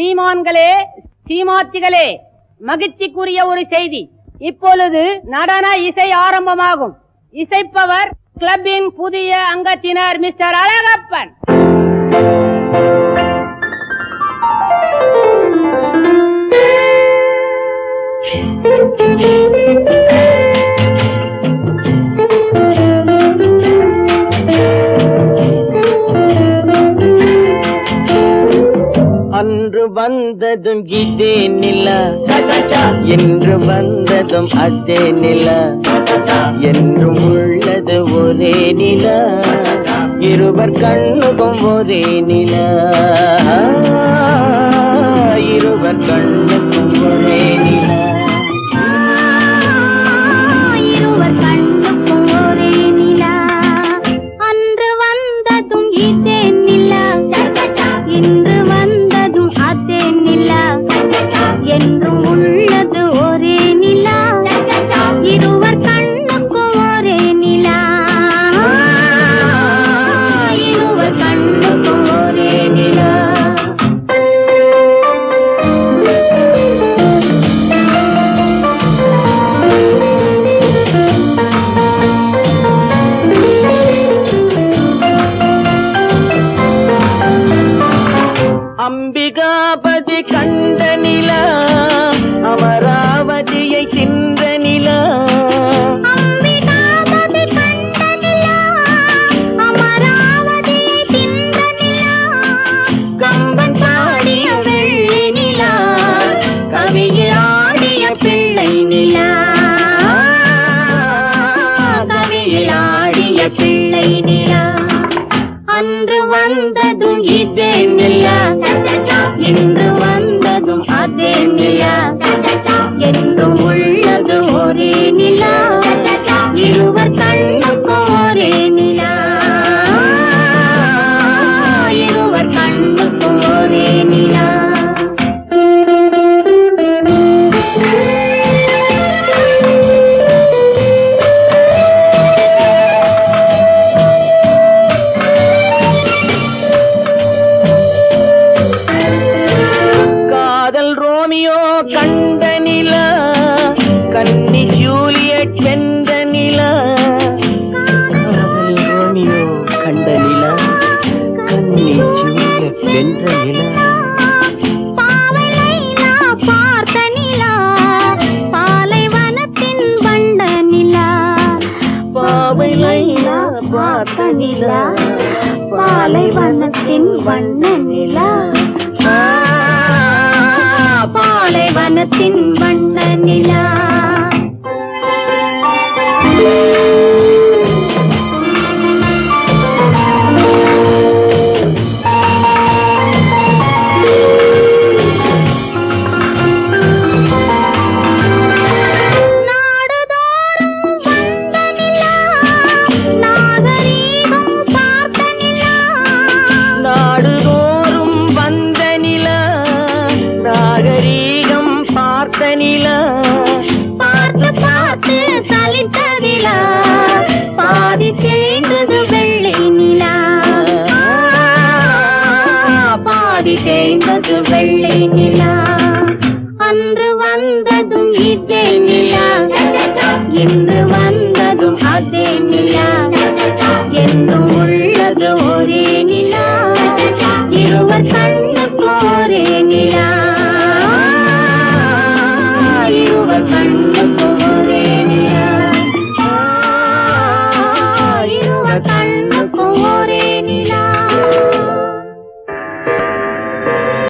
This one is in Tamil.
சீமான்களே சீமாத்திகளே மகிழ்ச்சிக்குரிய ஒரு செய்தி. இப்பொழுது நடன இசை ஆரம்பமாகும். இசைப்பவர் கிளப்பின் புதிய அங்கத்தினர் மிஸ்டர் அழகப்பன். அன்று வந்ததும் இதே நிலா. என்று வந்ததும் அதே நிலா. என்றும் உள்ளது ஒரே நிலா. இருவர் கண்ணுக்கும் ஒரே நிலா. இருவர் கண்ணுக்கும் ஒரே இருவர் கண்ணுக்கும் ஒரே நிலா. அன்று வந்ததும் இதே நிலா. கண்ட அமராவதியை கண்ட நிலா அமராவதியை தின்ற நிலா கம்பன் பாடிய வெள்ளி நிலா கவியில் ஆடிய பிள்ளை நிலா கவியில் ஆடிய பிள்ளை நிலா அன்று வந்ததும் இதே நிலா இன்று ரோமியோ கண்ட நில கன்னி ஜூலியட் சென்ற நில. காதல் ரோமியோ கண்ட நில கன்னி ஜூலியட் வென்ற நில. பார்த்த நிலா பாலைவனத்தின் வண்ண நிலா. வனத்தின் வண்ணன் பாதி தேய்ந்தது வெள்ளை நிலா. அன்று வந்ததும் இதே நிலா. இன்று வந்ததும் அதே நிலா. என்று உள்ளது ஒரே நிலா இருவர் கண்ணுக்கு ஒரே நிலா. இருவர் கண்